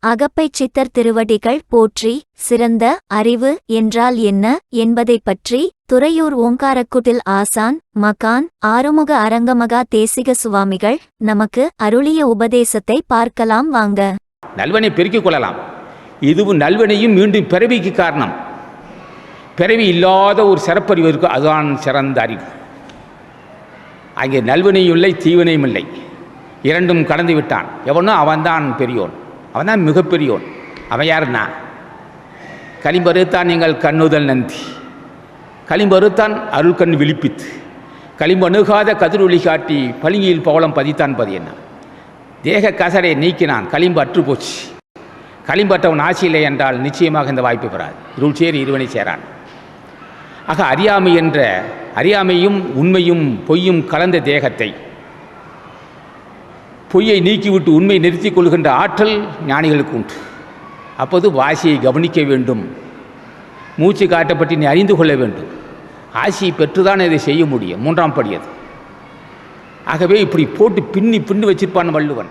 அகப்பைச் சித்தர் திருவடிகள் போற்றி சிறந்த அறிவு என்றால் என்ன என்பதைப் பற்றி துறையூர் ஓங்காரக்குட்டில் ஆசான் மகான் ஆறுமுக அரங்கமகா தேசிக சுவாமிகள் நமக்கு அருளிய உபதேசத்தை பார்க்கலாம் வாங்க. நல்வனை பெருக்கிக் கொள்ளலாம். இதுவும் நல்வனையும் மீண்டும் பிறவிக்கு காரணம். பிறவி இல்லாத ஒரு சிறப்பறிவு இருக்கு அதுதான் சிறந்த அறிவு. அங்கே நல்வினையும் இல்லை தீவினையும் இல்லை இரண்டும் கடந்து விட்டான். எவனோ அவன்தான் பெரியோன். அவன்தான் மிகப்பெரியோன். அவன் யாருன்னா? களிம்பருத்தான் எங்கள் கண்ணுதல் நந்தி. களிம்பருத்தான் அருள்கண் விழிப்பித்து. களிம்பணுகாத கதிரொளி காட்டி பளிங்கியில் பவளம் பதித்தான் பதி என்ன? தேக கசரை நீக்கினான் களிம்பு அற்று போச்சு. களிம்பற்றவன் ஆட்சி இல்லை என்றால் நிச்சயமாக இந்த வாய்ப்பு பெறாது இருள் சேரி இருவனை சேரான். ஆக அறியாமை என்ற அறியாமையும் உண்மையும் பொய்யும் கலந்த தேகத்தை பொய்யை நீக்கிவிட்டு உண்மை நிறுத்திக் கொள்கின்ற ஆற்றல் ஞானிகளுக்கு உண்டு. அப்போது வாசியை கவனிக்க வேண்டும். மூச்சு காட்டப்பட்டு நீ அறிந்து கொள்ள வேண்டும். ஆசியை பெற்றுதான் இதை செய்ய முடியும். மூன்றாம் படி அது. ஆகவே இப்படி போட்டு பின்னி பின்னி வச்சிருப்பான் வள்ளுவன்.